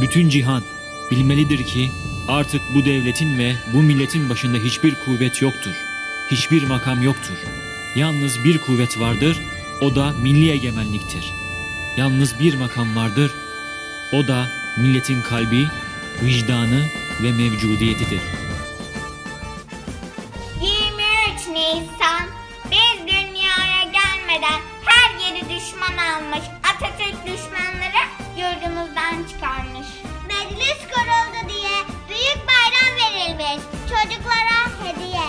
Bütün cihan bilmelidir ki artık bu devletin ve bu milletin başında hiçbir kuvvet yoktur. Hiçbir makam yoktur. Yalnız bir kuvvet vardır, o da milli egemenliktir. Yalnız bir makam vardır, o da milletin kalbi, vicdanı ve mevcudiyetidir. 23 Nisan biz dünyaya gelmeden her yeri düşman almış. Atatürk düşmanları yurdumuzdan çıkarmış. Meclis kuruldu diye büyük bayram verilmiş. Çocuklara hediye.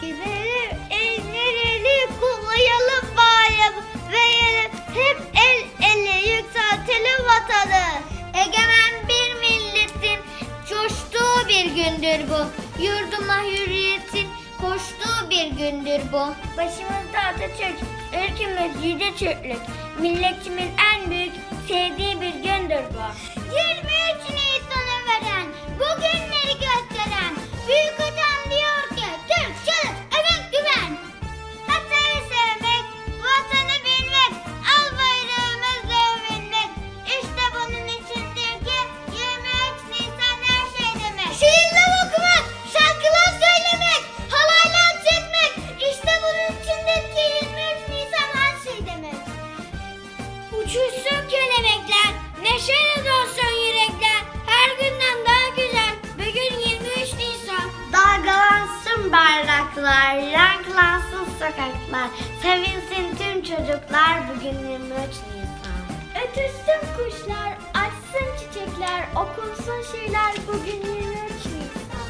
Gidelim elleri kutlayalım bayramı ve hep el ele yükseltelim vatanı. Egemen bir milletin coştuğu bir gündür bu. Yurduma hürriyetin bir gündür bu. Başımızda Atatürk, ülkemiz yüce Türklük. Milletimin en büyük sevdiği bir gündür bu. 23 Nisan'ı veren, bugünleri gösteren, büyük Uçuşsun kelebekler, neşeli dolsun yürekler. Her günden daha güzel, bugün 23 Nisan. Dalgalansın bayraklar, renklansın sokaklar. Sevinsin tüm çocuklar, bugün 23 Nisan. Ötüşsün kuşlar, açsın çiçekler, okunsun şiirler, bugün 23 Nisan.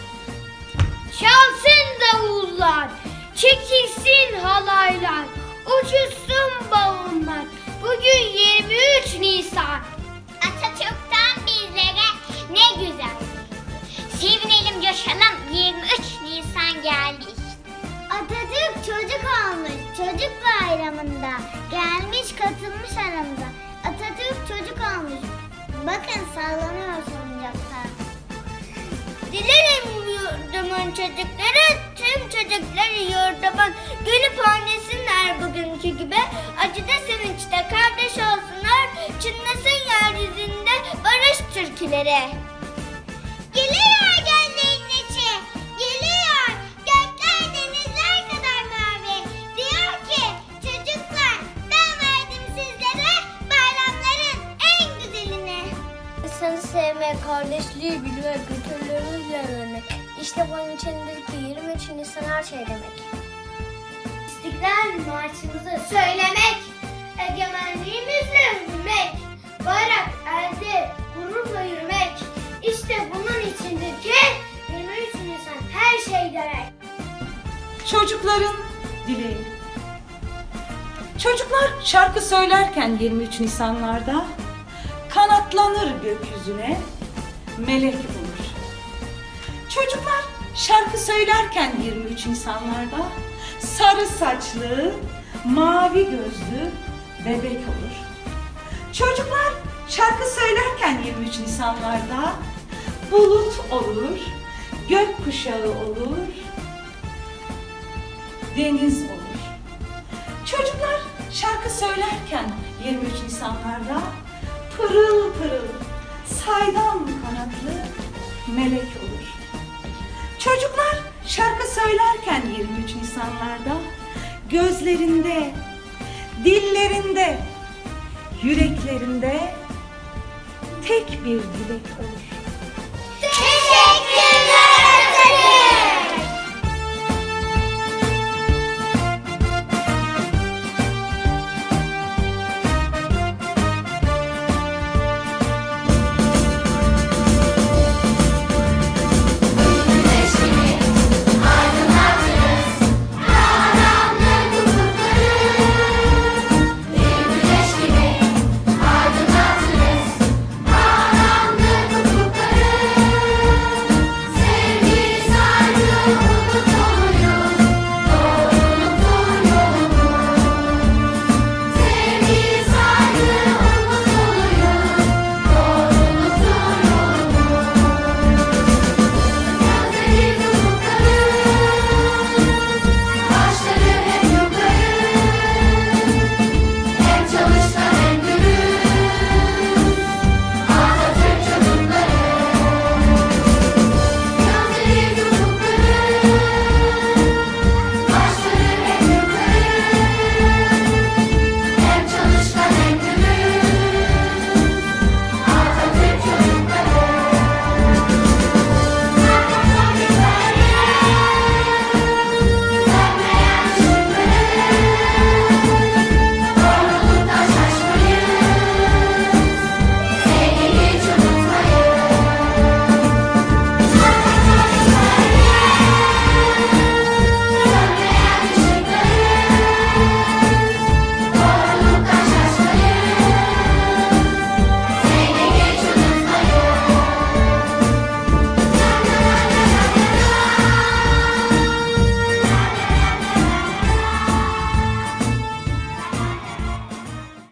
Çalsın davullar, çekilsin halaylar, uçuşsun balonlar. Bugün 23 Nisan. Atatürk'ten bizlere ne güzel. Sevinelim, coşalım. 23 Nisan geldi işte. Atatürk çocuk olmuş çocuk bayramında. Gelmiş katılmış aramıza. Atatürk çocuk olmuş. Bakın sallanıyor salıncakta. Dilerim yurdumun çocukları, tüm çocukları yurdumun gülüp oynasinlar bugünkü gibi. Acıda sevinçte türküleri. Geliyor gözlerin içi, geliyor gökler denizler kadar mavi. Diyor ki çocuklar ben verdim sizlere bayramların en güzelini. İnsanı sevmek, kardeşliği bilmek, kültürlerimizle öğrenmek. İşte bunun içindir ki 23 Nisan her şey demek. İstiklal marşımızı söylemek, egemenliğimizle Çocukların dileği. Çocuklar şarkı söylerken 23 Nisanlarda kanatlanır gökyüzüne, melek olur. Çocuklar şarkı söylerken 23 Nisanlarda sarı saçlı, mavi gözlü bebek olur. Çocuklar şarkı söylerken 23 Nisanlarda bulut olur, gök kuşağı olur, deniz olur. Çocuklar şarkı söylerken 23 Nisanlarda pırıl pırıl saydam kanatlı melek olur. Çocuklar şarkı söylerken 23 Nisanlarda gözlerinde, dillerinde, yüreklerinde tek bir dilek olur.